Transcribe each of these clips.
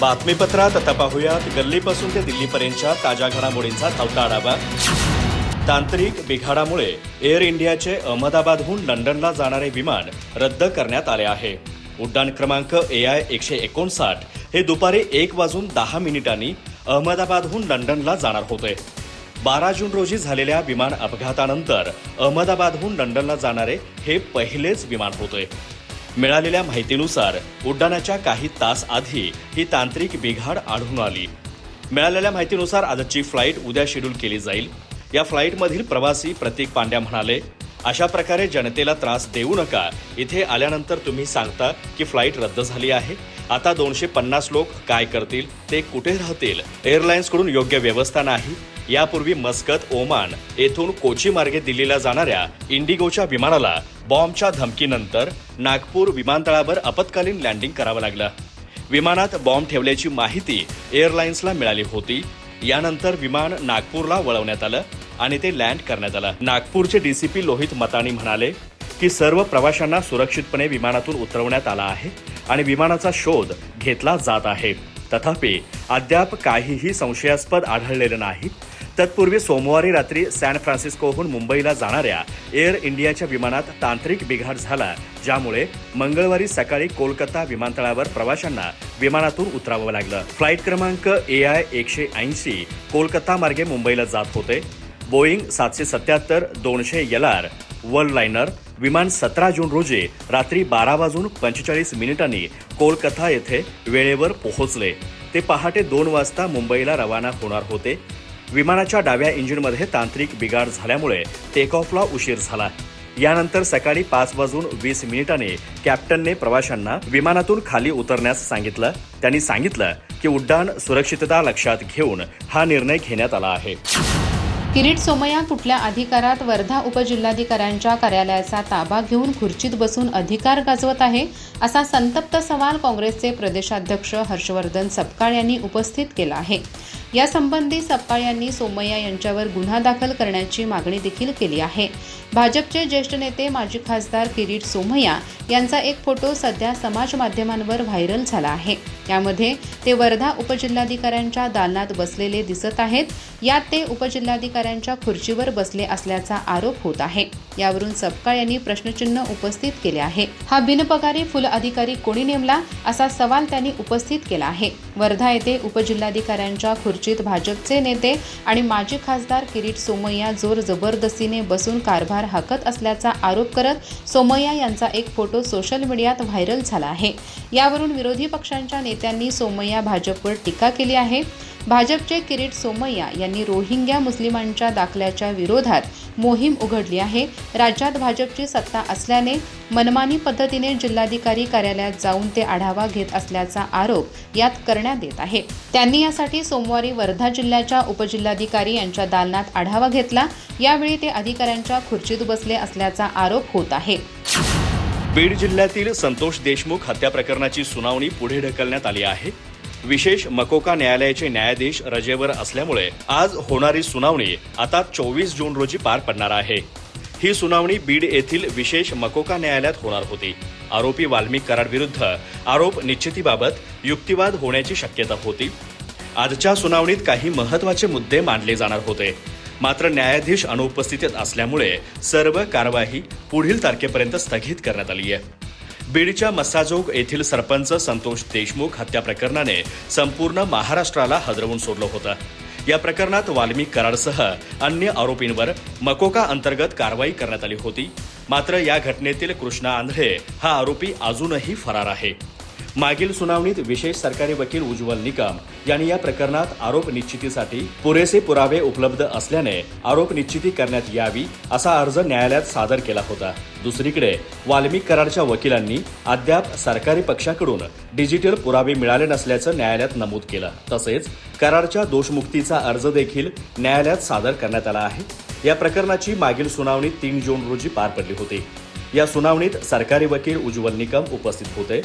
बातमीपत्रात आता पाहूयात. गल्लीपासून ते दिल्लीपर्यंतच्या ताज्या घडामोडींचा धावता आढावा. तांत्रिक बिघाडामुळे एअर इंडियाचे अहमदाबादहून लंडनला जाणारे विमान रद्द करण्यात आले आहे. उड्डाण क्रमांक ए आय एकशे एकोणसाठ हे दुपारी एक वाजून दहा मिनिटांनी अहमदाबादहून लंडनला जाणार होते. बारा जून रोजी झालेल्या विमान अपघातानंतर अहमदाबादहून लंडनला जाणारे हे पहिलेच विमान होते. मिळालेल्या माहितीनुसार उड्डाणाच्या काही तास आधी ही तांत्रिक बिघाड आढळून आली. मिळालेल्या माहितीनुसार आजची फ्लाईट उद्या शेड्यूल केली जाईल. या फ्लाईटमधील प्रवासी प्रतीक पांड्या म्हणाले अशा प्रकारे जनतेला त्रास देऊ नका. इथे आल्यानंतर तुम्ही सांगता की फ्लाईट रद्द झाली आहे. आता दोनशे पन्नास लोक काय करतील ते कुठे राहतील? एअरलाइन्सकडून योग्य व्यवस्था नाही. यापूर्वी मस्कत ओमान येथून कोची मार्गे दिल्लीला जाणाऱ्या इंडिगोच्या विमानाला बॉम्बच्या धमकीनंतर नागपूर विमानतळावर आपत्कालीन लँडिंग करावं लागलं. विमानात बॉम्ब ठेवल्याची माहिती एअरलाइन्सला मिळाली होती. यानंतर विमान नागपूरला वळवण्यात आलं आणि ते लँड करण्यात आलं. नागपूरचे डीसीपी लोहित मतानी म्हणाले की सर्व प्रवाशांना सुरक्षितपणे विमानातून उतरवण्यात आला आहे आणि विमानाचा शोध घेतला जात आहे. तथापि अद्याप काहीही संशयास्पद आढळलेलं नाही. तत्पूर्वी सोमवारी रात्री सॅन फ्रान्सिस्कोहून मुंबईला जाणाऱ्या एअर इंडियाच्या विमानात तांत्रिक बिघाड झाला ज्यामुळे मंगळवारी सकाळी कोलकाता विमानतळावर प्रवाशांना विमानातून उतरावं लागलं. फ्लाईट क्रमांक ए आय एकशे ऐंशी कोलकाता मार्गे मुंबईला जात होते. बोईंग सातशे सत्याहत्तर दोनशे यलार वर्ल्ड लायनर विमान सतरा जून रोजी रात्री बारा वाजून पंचेचाळीस मिनिटांनी कोलकाता येथे वेळेवर पोहोचले. ते पहाटे दोन वाजता मुंबईला रवाना होणार होते. विमानाच्या डाव्या इंजिनमध्ये तांत्रिक बिघाड झाल्यामुळे टेक ऑफला उशीर झाला. यानंतर सकाळी पाच वाजून वीस मिनिटांनी कॅप्टनने प्रवाशांना विमानातून खाली उतरण्यास सांगितलं. त्यांनी सांगितलं की उड्डाण सुरक्षितता लक्षात घेऊन हा निर्णय घेण्यात आला आहे. किरीट सोमया कुठल्या अधिकारात वर्धा उपजिल्हाधिकाऱ्यांच्या कार्यालयाचा ताबा घेऊन खुर्चीत बसून अधिकार गाजवत आहे असा संतप्त सवाल काँग्रेसचे प्रदेशाध्यक्ष हर्षवर्धन सपकाळ यांनी उपस्थित केला आहे. यासंबंधी सप्पा यांनी सोमय्या यांच्यावर गुन्हा दाखल करण्याची मागणी देखील केली आहे. भाजपचे ज्येष्ठ नेते माजी खासदार किरीट सोमय्या यांचा एक फोटो सध्या समाज माध्यमांवर व्हायरल झाला आहे. यामध्ये ते वर्धा उपजिल्हाधिकाऱ्यांच्या दालनात बसलेले दिसत आहेत. यात ते उपजिल्हाधिकाऱ्यांच्या खुर्चीवर बसले असल्याचा आरोप होत आहे. यावरून सपकाळ यांनी प्रश्नचिन्ह उपस्थित केले आहे. हा बिनपगारी फुल अधिकारी कोणी नेमला असा सवाल त्यांनी उपस्थित केला आहे. वर्धा येथे उपजिल्हाधिकाऱ्यांच्या खुर्चीत भाजपचे नेते आणि माजी खासदार किरीट सोमय्या जोर जबरदस्तीने बसून कारभार हाकत असल्याचा आरोप करत सोमय्या यांचा एक फोटो सोशल मीडियात व्हायरल झाला आहे. यावरून विरोधी पक्षांच्या नेत्यांनी सोमय्या भाजपवर टीका केली आहे. भाजपचे किरीट सोमय्या यांनी रोहिंग्या मुस्लिमांच्या दाखल्याच्या विरोधात मोहीम उघडली आहे. राज्यात भाजपची सत्ता असल्याने मनमानी पद्धतीने जिल्हाधिकारी कार्यालयात जाऊन ते आढावा घेत असल्याचा आरोप यात करण्यात येत आहे. त्यांनी यासाठी सोमवारी वर्धा जिल्ह्याच्या उपजिल्हाधिकारी यांच्या दालनात आढावा घेतला. यावेळी ते अधिकाऱ्यांच्या खुर्चीत बसले असल्याचा आरोप होत आहे. बीड जिल्ह्यातील संतोष देशमुख हत्या प्रकरणाची सुनावणी पुढे ढकलण्यात आली आहे. विशेष मकोका न्यायालयाचे न्यायाधीश रजेवर असल्यामुळे आज होणारी सुनावणी आता चोवीस जून रोजी पार पडणार आहे. ही सुनावणी बीड येथील विशेष मकोका न्यायालयात होणार होती. आरोपी वाल्मिक कराड विरुद्ध आरोप निश्चितीबाबत युक्तिवाद होण्याची शक्यता होती. आजच्या सुनावणीत काही महत्त्वाचे मुद्दे मांडले जाणार होते. मात्र न्यायाधीश अनुपस्थितीत असल्यामुळे सर्व कारवाई पुढील तारखेपर्यंत स्थगित करण्यात आली आहे. बीडच्या मस्साजोग येथील सरपंच संतोष देशमुख हत्या प्रकरणाने संपूर्ण महाराष्ट्राला हदरवून सोडलं होतं. या प्रकरणात वाल्मिक कराडसह अन्य आरोपींवर मकोका अंतर्गत कारवाई करण्यात आली होती. मात्र या घटनेतील कृष्णा आंधळे हा आरोपी अजूनही फरार आहे. मागील सुनावणीत विशेष सरकारी वकील उज्ज्वल निकम यांनी या प्रकरणात आरोप निश्चितीसाठी पुरेसे पुरावे उपलब्ध असल्याने आरोप निश्चिती करण्यात यावी असा अर्ज न्यायालयात सादर केला होता. दुसरीकडे वाल्मिक कराडच्या वकिलांनी अद्याप सरकारी पक्षाकडून डिजिटल पुरावे मिळाले नसल्याचं न्यायालयात नमूद केलं. तसेच कराडच्या दोषमुक्तीचा अर्ज देखील न्यायालयात सादर करण्यात आला आहे. या प्रकरणाची मागील सुनावणी तीन जून रोजी पार पडली होती. या सुनावणीत सरकारी वकील उज्ज्वल निकम उपस्थित होते.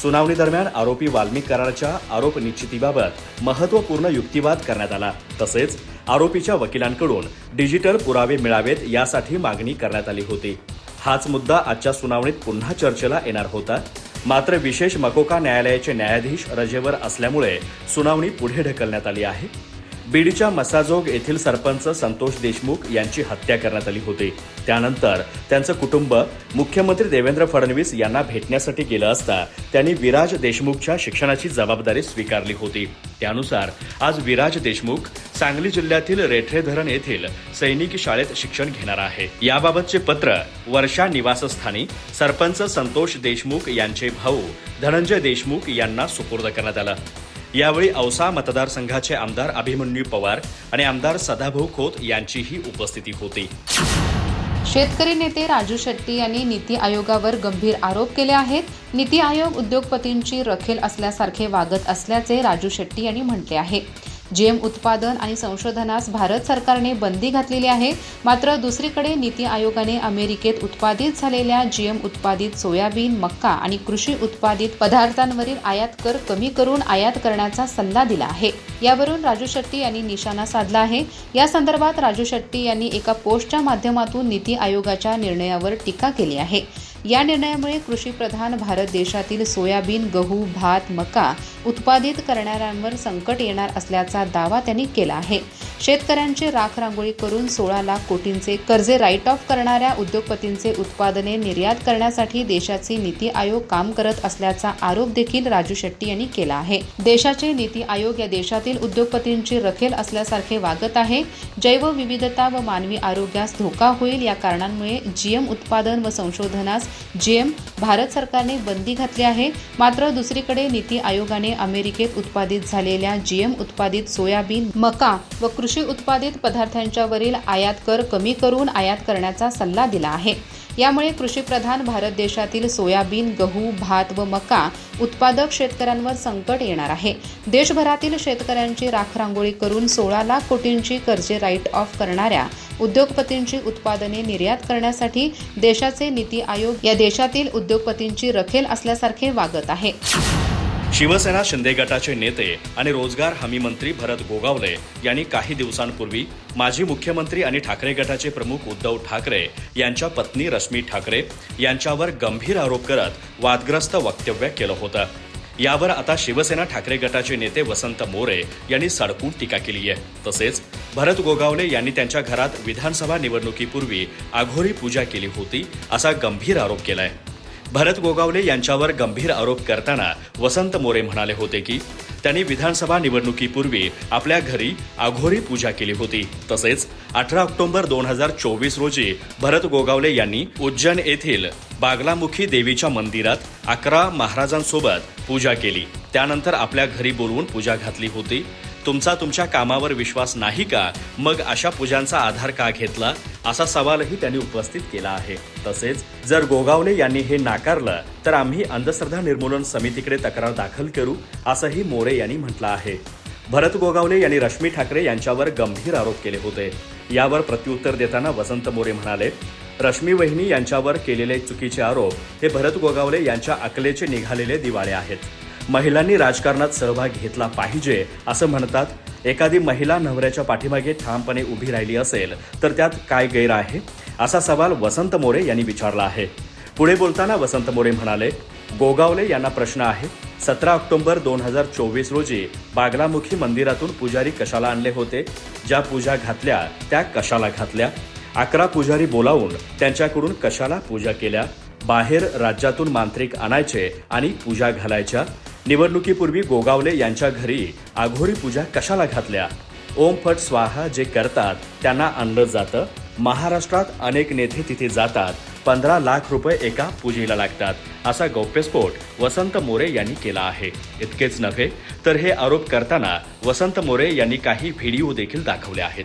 सुनावणी दरम्यान आरोपी वाल्मिक कराडच्या आरोप निश्चितीबाबत महत्त्वपूर्ण युक्तिवाद करण्यात आला. तसेच आरोपीच्या वकिलांकडून डिजिटल पुरावे मिळावेत यासाठी मागणी करण्यात आली होती. हाच मुद्दा आजच्या सुनावणीत पुन्हा चर्चेला येणार होता. मात्र विशेष मकोका न्यायालयाचे न्यायाधीश रजेवर असल्यामुळे सुनावणी पुढे ढकलण्यात आली आहे. बीडच्या मसाजोग येथील सरपंच संतोष देशमुख यांची हत्या करण्यात आली होती. त्यानंतर त्यांचं कुटुंब मुख्यमंत्री देवेंद्र फडणवीस यांना भेटण्यासाठी गेलं असता त्यांनी विराज देशमुखच्या शिक्षणाची जबाबदारी स्वीकारली होती. त्यानुसार आज विराज देशमुख सांगली जिल्ह्यातील रेठरे धरण येथील सैनिक शाळेत शिक्षण घेणार आहे. याबाबतचे पत्र वर्षा निवासस्थानी सरपंच संतोष देशमुख यांचे भाऊ धनंजय देशमुख यांना सुपूर्द करण्यात आलं. यावेळी औसा मतदारसंघाचे आमदार अभिमन्यू पवार आणि आमदार सदाभाऊ खोत यांचीही उपस्थिती होती. शेतकरी नेते राजू शेट्टी यांनी नीती आयोगावर गंभीर आरोप केले आहेत. नीती आयोग उद्योगपतींची रखेल असल्यासारखे वागत असल्याचे राजू शेट्टी यांनी म्हटले आहे. जेम उत्पादन आणि संशोधनास भारत सरकारने बंदी घातलेली आहे. मात्र दुसरीकडे नीती आयोगाने अमेरिकेत उत्पादित झालेल्या जीएम उत्पादित सोयाबीन मक्का आणि कृषी उत्पादित पदार्थांवरील आयात कर कमी करून आयात करण्याचा सल्ला दिला आहे. यावरून राजू शेट्टी यांनी निशाणा साधला आहे. या संदर्भात राजू शेट्टी यांनी एका पोस्टच्या माध्यमातून नीती आयोगाच्या निर्णयावर टीका केली आहे. या निर्णयामुळे कृषीप्रधान भारत देशातील सोयाबीन गहू भात मका उत्पादित करणाऱ्यांवर संकट येणार असल्याचा दावा त्यांनी केला आहे. शेतकऱ्यांची राख रांगोळी करून सोळा लाख कोटींचे कर्जे राईट ऑफ करणाऱ्या उद्योगपतींचे उत्पादने निर्यात करण्यासाठी देशाचे नीती आयोग काम करत असल्याचा आरोप देखील राजू शेट्टी यांनी केला आहे. देशाचे नीती आयोग या देशातील उद्योगपतींची रखेल असल्यासारखे वागत आहे. जैवविविधता व मानवी आरोग्यास धोका होईल या कारणांमुळे जीएम उत्पादन व संशोधनास जीएम भारत सरकारने बंदी घातली आहे. मात्र दुसरीकडे नीती आयोगाने अमेरिकेत उत्पादित झालेल्या जीएम उत्पादित सोयाबीन मका व कृषी उत्पादित पदार्थांच्यावरील आयात कर कमी करून आयात करण्याचा सल्ला दिला आहे. यामुळे कृषीप्रधान भारत देशातील सोयाबीन गहू भात व मका उत्पादक शेतकऱ्यांवर संकट येणार आहे. देशभरातील शेतकऱ्यांची राखरांगोळी करून सोळा लाख कोटींची कर्जे राईट ऑफ करणाऱ्या उद्योगपतींची उत्पादने निर्यात करण्यासाठी देशाचे नीती आयोग या देशातील उद्योगपतींची रखेल असल्यासारखे वागत आहे. शिवसेना शिंदे गटाचे नेते आणि रोजगार हमी मंत्री भरत गोगावले यांनी काही दिवसांपूर्वी माजी मुख्यमंत्री आणि ठाकरे गटाचे प्रमुख उद्धव ठाकरे यांच्या पत्नी रश्मी ठाकरे यांच्यावर गंभीर आरोप करत वादग्रस्त वक्तव्य केलं होतं. यावर आता शिवसेना ठाकरे गटाचे नेते वसंत मोरे यांनी सडकून टीका केली आहे. तसेच भरत गोगावले यांनी त्यांच्या घरात विधानसभा निवडणुकीपूर्वी आघोरी पूजा केली होती असा गंभीर आरोप केलाय. भरत गोगावले यांच्यावर गंभीर आरोप करताना वसंत मोरे म्हणाले होते की त्यांनी विधानसभा निवडणुकीपूर्वी आपल्या घरी आघोरी पूजा केली होती. तसेच अठरा ऑक्टोबर दोन हजार चोवीस रोजी भरत गोगावले यांनी उज्जैन येथील बागलामुखी देवीच्या मंदिरात अकरा महाराजांसोबत पूजा केली. त्यानंतर आपल्या घरी बोलवून पूजा घातली होती. तुमचा तुमच्या कामावर विश्वास नाही का? मग अशा पूजांचा आधार का घेतला? असा सवालही त्यांनी उपस्थित केला आहे. तसेच जर गोगावले यांनी हे नाकारलं तर आम्ही अंधश्रद्धा निर्मूलन समितीकडे तक्रार दाखल करू असंही मोरे यांनी म्हटलं आहे. भरत गोगावले यांनी रश्मी ठाकरे यांच्यावर गंभीर आरोप केले होते. यावर प्रत्युत्तर देताना वसंत मोरे म्हणाले रश्मी वहिनी यांच्यावर केलेले चुकीचे आरोप हे भरत गोगावले यांच्या अकलेचे निघालेले दिवाळे आहेत. महिलांनी राजकारणात सहभाग घेतला पाहिजे असं म्हणतात. एखादी महिला नवऱ्याच्या पाठीमागे ठामपणे उभी राहिली असेल तर त्यात काय गैर आहे? असा सवाल वसंत मोरे यांनी विचारला आहे. पुढे बोलताना वसंत मोरे म्हणाले गोगावले यांना प्रश्न आहे. सतरा ऑक्टोबर दोन हजार चोवीस रोजी बागलामुखी मंदिरातून पुजारी कशाला आणले होते? ज्या पूजा घातल्या त्या कशाला घातल्या? अकरा पुजारी बोलावून त्यांच्याकडून कशाला पूजा केल्या? बाहेर राज्यातून मांत्रिक आणायचे आणि पूजा घालायच्या? निवडणुकीपूर्वी गोगावले यांच्या घरी आघोरी पूजा कशाला घातल्या? ओम फट स्वाहा जे करतात त्यांना आणलं जातं. महाराष्ट्रात अनेक नेते तिथे जातात. पंधरा लाख रुपये एका पूजेला लागतात. असा गौप्यस्फोट वसंत मोरे यांनी केला आहे. इतकेच नव्हे तर हे आरोप करताना वसंत मोरे यांनी काही व्हिडिओ देखील दाखवले आहेत.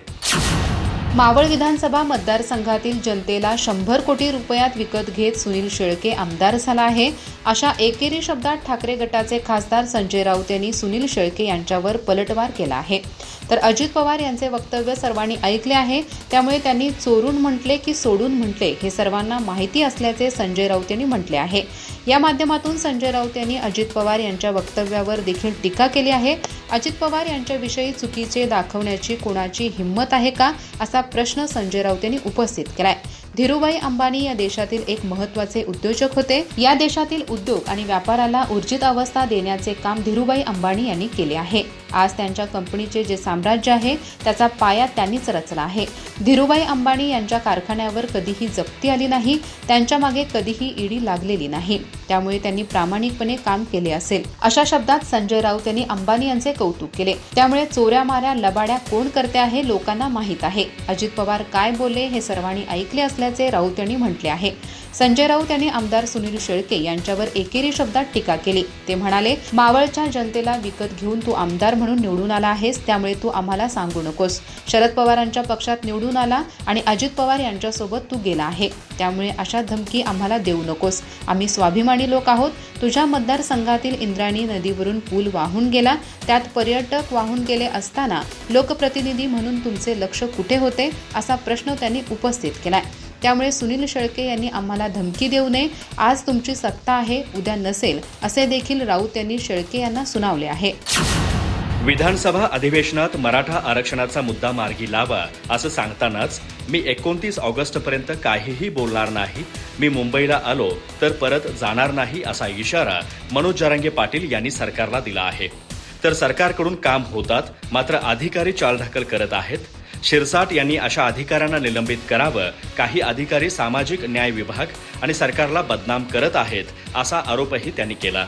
मावळ विधानसभा मतदारसंघातील जनतेला शंभर कोटी रुपयात विकत घेत सुनील शेळके आमदार झाला आहे. अशा एकेरी शब्दात ठाकरे गटाचे खासदार संजय राऊत यांनी सुनील शेळके यांच्यावर पलटवार केला आहे. तर अजित पवार यांचे वक्तव्य सर्वांनी ऐकले आहे. त्यामुळे त्यांनी चोरून म्हटले की सोडून म्हटले हे सर्वांना माहिती असल्याचे संजय राऊत यांनी म्हटले आहे. या माध्यमातून संजय राऊत यांनी अजित पवार यांच्या वक्तव्यावर देखील टीका केली आहे. अजित पवार यांच्याविषयी चुकीचे दाखवण्याची कोणाची हिंमत आहे का? असा प्रश्न संजय राऊत यांनी उपस्थित केलाय. धीरूभाई अंबानी या देशातील एक महत्त्वाचे उद्योजक होते. या देशातील उद्योग आणि व्यापाराला ऊर्जित अवस्था देण्याचे काम धीरूभाई अंबानी यांनी केले आहे. आज त्यांच्या कंपनीचे जे साम्राज्य आहे त्याचा पाया त्यांनीच रचला आहे. धीरूभाई अंबानी यांच्या कारखान्यावर कधीही जप्ती आली नाही त्यांच्या मागे कधीही ईडी लागलेली नाही. त्यामुळे त्यांनी प्रामाणिकपणे काम केले असेल. अशा शब्दात संजय राऊत यांनी अंबानी यांचे कौतुक केले. त्यामुळे चोऱ्या माऱ्या लबाड्या कोण करते आहे लोकांना माहीत आहे. अजित पवार काय बोलले हे सर्वांनी ऐकले असल्याचे राऊत यांनी म्हटले आहे. संजय राऊत यांनी आमदार सुनील शेळके यांच्यावर एकेरी शब्दात टीका केली. ते म्हणाले मावळच्या जनतेला विकत घेऊन तू आमदार म्हणून निवडून आला आहेस त्यामुळे तू आम्हाला सांगू नकोस. शरद पवारांच्या पक्षात निवडून आला आणि अजित पवार यांच्यासोबत तू गेला आहे. त्यामुळे अशा धमकी आम्हाला देऊ नकोस. आम्ही स्वाभिमानी लोक आहोत. तुझ्या मतदारसंघातील इंद्रायणी नदीवरून पूल वाहून गेला. त्यात पर्यटक वाहून गेले असताना लोकप्रतिनिधी म्हणून तुमचे लक्ष कुठे होते? असा प्रश्न त्यांनी उपस्थित केलाय. त्यामुळे सुनील शेळके यांनी आम्हाला धमकी देऊ नये. आज तुमची सत्ता आहे उद्या नसेल असे देखील राऊत यांनी शेळके यांना सुनावले आहे. विधानसभा अधिवेशनात मराठा आरक्षणाचा मुद्दा मार्गी लावा असं सांगतानाच मी एकोणतीस ऑगस्टपर्यंत काहीही बोलणार नाही. मी मुंबईला आलो तर परत जाणार नाही असा इशारा मनोज जरांगे पाटील यांनी सरकारला दिला आहे. तर सरकारकडून काम होतात मात्र अधिकारी चालढकल करत आहेत. शिरसाट यांनी अशा अधिकाऱ्यांना निलंबित करावं काही अधिकारी सामाजिक न्याय विभाग आणि सरकारला बदनाम करत आहेत असा आरोपही त्यांनी केला.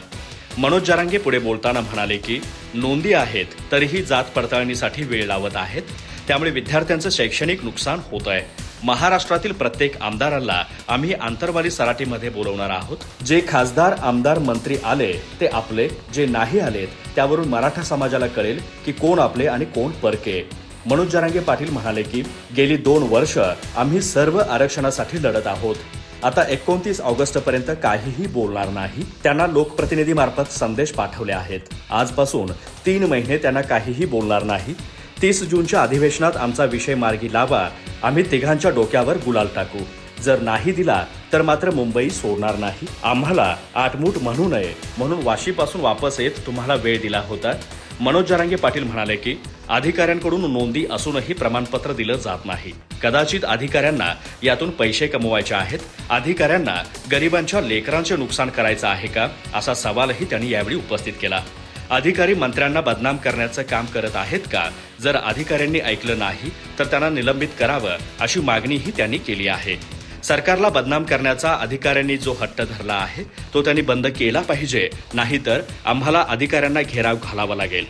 मनोज जरांगे पुढे बोलताना म्हणाले की नोंदी आहेत तरीही जात पडताळणीसाठी वेळ लावत आहेत त्यामुळे विद्यार्थ्यांचं शैक्षणिक नुकसान होत आहे. महाराष्ट्रातील प्रत्येक आमदाराला आम्ही आंतरवाली सराटीमध्ये बोलवणार आहोत. जे खासदार आमदार मंत्री आले ते आपले जे नाही आलेत त्यावरून मराठा समाजाला कळेल की कोण आपले आणि कोण परके. मनोज जरांगे पाटील म्हणाले की गेली दोन वर्ष आम्ही सर्व आरक्षणासाठी लढत आहोत. आता एकोणतीस ऑगस्ट पर्यंत काहीही बोलणार नाही. त्यांना लोकप्रतिनिधी मार्फत संदेश पाठवले आहेत. आजपासून तीन महिने त्यांना काहीही बोलणार नाही. तीस जूनच्या अधिवेशनात आमचा विषय मार्गी लावा. आम्ही तिघांच्या डोक्यावर गुलाल टाकू. जर नाही दिला तर मात्र मुंबई सोडणार नाही. आम्हाला आठमूट म्हणू नये. म्हणून वाशीपासून वापस येत तुम्हाला वेळ दिला होता. मनोज जरांगे पाटील म्हणाले की अधिकाऱ्यांकडून नोंदी असूनही प्रमाणपत्र दिलं जात नाही. कदाचित अधिकाऱ्यांना यातून पैसे कमवायचे आहेत. अधिकाऱ्यांना गरिबांच्या लेकरांचे नुकसान करायचं आहे का असा सवालही त्यांनी यावेळी उपस्थित केला. अधिकारी मंत्र्यांना बदनाम करण्याचं काम करत आहेत का जर अधिकाऱ्यांनी ऐकलं नाही तर त्यांना निलंबित करावं अशी मागणीही त्यांनी केली आहे. सरकारला बदनाम करण्याचा अधिकाऱ्यांनी जो हट्ट धरला आहे तो त्यांनी बंद केला पाहिजे. नाहीतर आम्हाला अधिकाऱ्यांना घेराव घालावा लागेल.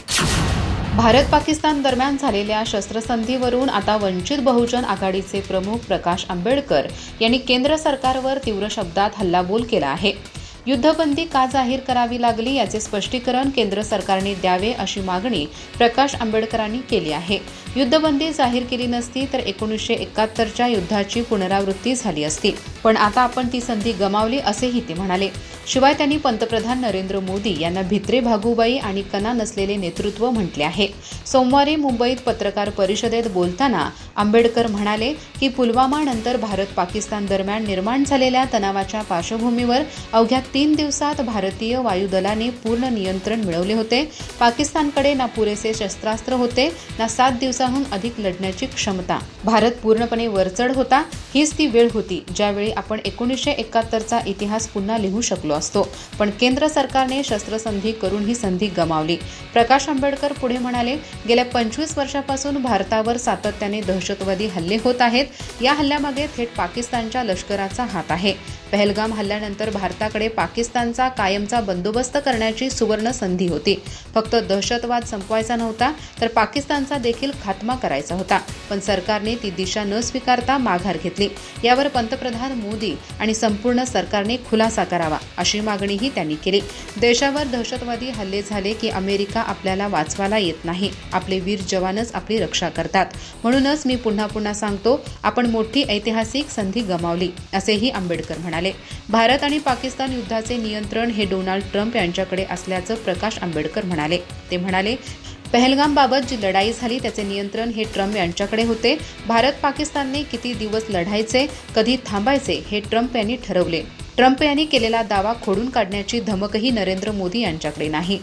भारत पाकिस्तान दरम्यान झालेल्या शस्त्रसंधीवरून आता वंचित बहुजन आघाडीचे प्रमुख प्रकाश आंबेडकर यांनी केंद्र सरकारवर तीव्र शब्दात हल्लाबोल केला आहे. युद्धबंदी का जाहीर करावी लागली याचे स्पष्टीकरण केंद्र सरकारने द्यावे अशी मागणी प्रकाश आंबेडकरांनी केली आहे. युद्धबंदी जाहीर केली नसती तर एकोणीसशे एकाहत्तरच्या युद्धाची पुनरावृत्ती झाली असती. पण आता आपण ती संधी गमावली असेही ते म्हणाले. शिवाय त्यांनी पंतप्रधान नरेंद्र मोदी यांना भित्रे भागूबाई आणि कना नसलेले नेतृत्व म्हटले आहे. सोमवारी मुंबईत पत्रकार परिषदेत बोलताना आंबेडकर म्हणाले की पुलवामा नंतर भारत पाकिस्तान दरम्यान निर्माण झालेल्या तणावाच्या पार्श्वभूमीवर अवघ्या तीन दिवसात भारतीय वायुदलाने पूर्ण नियंत्रण मिळवले होते. पाकिस्तानकडे ना पुरेसे शस्त्रास्त्र होते ना सात दिवसाहून अधिक लढण्याची क्षमता. भारत पूर्णपणे वरचढ होता. हीच ती वेळ होती ज्यावेळी आपण एकोणीसशे एकाहत्तरचा इतिहास पुन्हा लिहू शकलो असतो. पण केंद्र सरकारने शस्त्रसंधी करून ही संधी गमावली. प्रकाश आंबेडकर पुढे म्हणाले गेल्या पंचवीस वर्षापासून भारतावर सातत्याने दहशतवादी हल्ले होत आहेत. या हल्ल्यामागे थेट पाकिस्तानच्या लष्कराचा हात आहे. पहलगाम हल्ल्यानंतर भारताकडे पाकिस्तानचा कायमचा बंदोबस्त करण्याची सुवर्ण संधी होती. फक्त दहशतवाद संपवायचा नव्हता तर पाकिस्तानचा देखील खात्मा करायचा होता. पण सरकारने ती दिशा न स्वीकारता माघार घेतली. यावर पंतप्रधान मोदी आणि संपूर्ण सरकारने खुलासा करावा अशी मागणीही त्यांनी केली. देशावर दहशतवादी हल्ले झाले की अमेरिका आपल्याला वाचवायला येत नाही. आपले वीर जवानच आपली रक्षा करतात. म्हणूनच मी पुन्हा पुन्हा सांगतो आपण मोठी ऐतिहासिक संधी गमावली असेही आंबेडकर म्हणाले. भारत आणि पाकिस्तान युद्ध युद्धाचे नियंत्रण हे डोनाल्ड ट्रम्प यांच्याकडे असल्याचं प्रकाश आंबेडकर म्हणाले. ते म्हणाले पहलगामबाबत जी लढाई झाली त्याचे नियंत्रण हे ट्रम्प यांच्याकडे होते. भारत पाकिस्तानने किती दिवस लढायचे कधी थांबायचे हे ट्रम्प यांनी ठरवले. ट्रम्प यांनी केलेला दावा खोडून काढण्याची धमकही नरेंद्र मोदी यांच्याकडे नाही.